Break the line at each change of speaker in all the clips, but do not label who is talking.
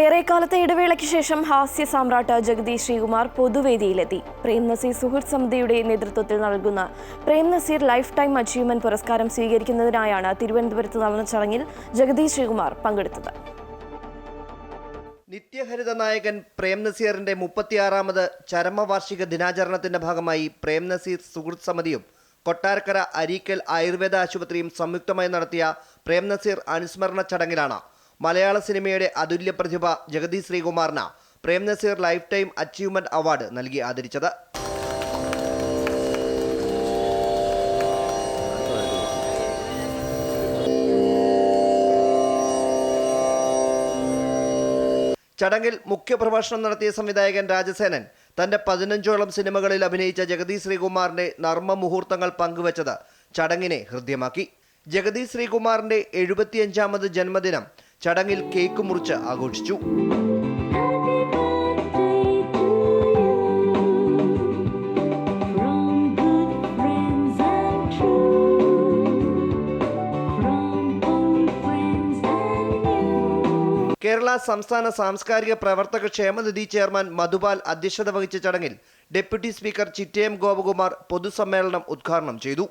ഏറെക്കാലത്തെ ഇടവേളയ്ക്ക് ശേഷം ഹാസ്യ സാമ്രാട്ട് ജഗദീഷ് ശ്രീകുമാർ പൊതുവേദിയിലെത്തി. പ്രേം നസീർ സുഹൃത്ത് സമിതിയുടെ നേതൃത്വത്തിൽ നൽകുന്ന Prem Nazir lifetime achievement പുരസ്കാരം സ്വീകരിക്കുന്നതിനായാണ് തിരുവനന്തപുരത്ത് നടന്ന ചടങ്ങിൽ ജഗദീഷ് ശ്രീകുമാർ പങ്കെടുത്തത്.
നിത്യഹരിത നായകൻ പ്രേം നസീറിന്റെ മുപ്പത്തിയാറാമത് ചരമവാർഷിക ദിനാചരണത്തിന്റെ ഭാഗമായി പ്രേം നസീർ സുഹൃത്ത് സമിതിയും കൊട്ടാരക്കര അരീക്കൽ ആയുർവേദ ആശുപത്രിയും സംയുക്തമായി നടത്തിയ പ്രേംനസീർ അനുസ്മരണ ചടങ്ങിലാണ് മലയാള സിനിമയുടെ അതുല്യ പ്രതിഭ Jagathy ശ്രീകുമാറിന് Prem Nazir lifetime achievement award നൽകി ആദരിച്ചത്. ചടങ്ങിൽ മുഖ്യപ്രഭാഷണം നടത്തിയ സംവിധായകൻ രാജസേനൻ തന്റെ പതിനഞ്ചോളം സിനിമകളിൽ അഭിനയിച്ച ജഗതി ശ്രീകുമാറിന്റെ നർമ്മ മുഹൂർത്തങ്ങൾ പങ്കുവച്ചത് ചടങ്ങിനെ ഹൃദ്യമാക്കി. ജഗദീഷ് ശ്രീകുമാറിന്റെ എഴുപത്തിയഞ്ചാമത് ജന്മദിനം ചടങ്ങിൽ കേക്ക് മുറിച്ച് ആഘോഷിച്ചു. കേരള സംസ്ഥാന സാംസ്കാരിക പ്രവർത്തക ക്ഷേമനിധി ചെയർമാൻ മധുപാൽ അധ്യക്ഷത വഹിച്ച ചടങ്ങിൽ ഡെപ്യൂട്ടി സ്പീക്കർ ചിറ്റയം ഗോപകുമാർ പൊതുസമ്മേളനം ഉദ്ഘാടനം ചെയ്തു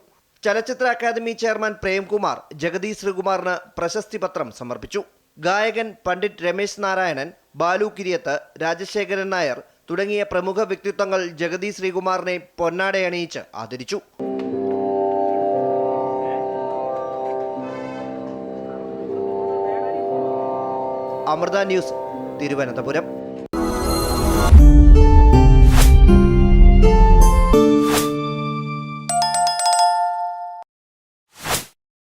ചലച്ചിത്ര അക്കാദമി ചെയർമാൻ പ്രേംകുമാർ ജഗതി ശ്രീകുമാറിന് പ്രശസ്തി പത്രം സമർപ്പിച്ചു. ഗായകൻ പണ്ഡിറ്റ് രമേശ് നാരായണൻ ബാലു കിരിയത്ത് രാജശേഖരൻ നായർ തുടങ്ങിയ പ്രമുഖ വ്യക്തിത്വങ്ങൾ ജഗതി ശ്രീകുമാറിനെ പൊന്നാടയണിയിച്ച് ആദരിച്ചു. അമൃത ന്യൂസ് തിരുവനന്തപുരം.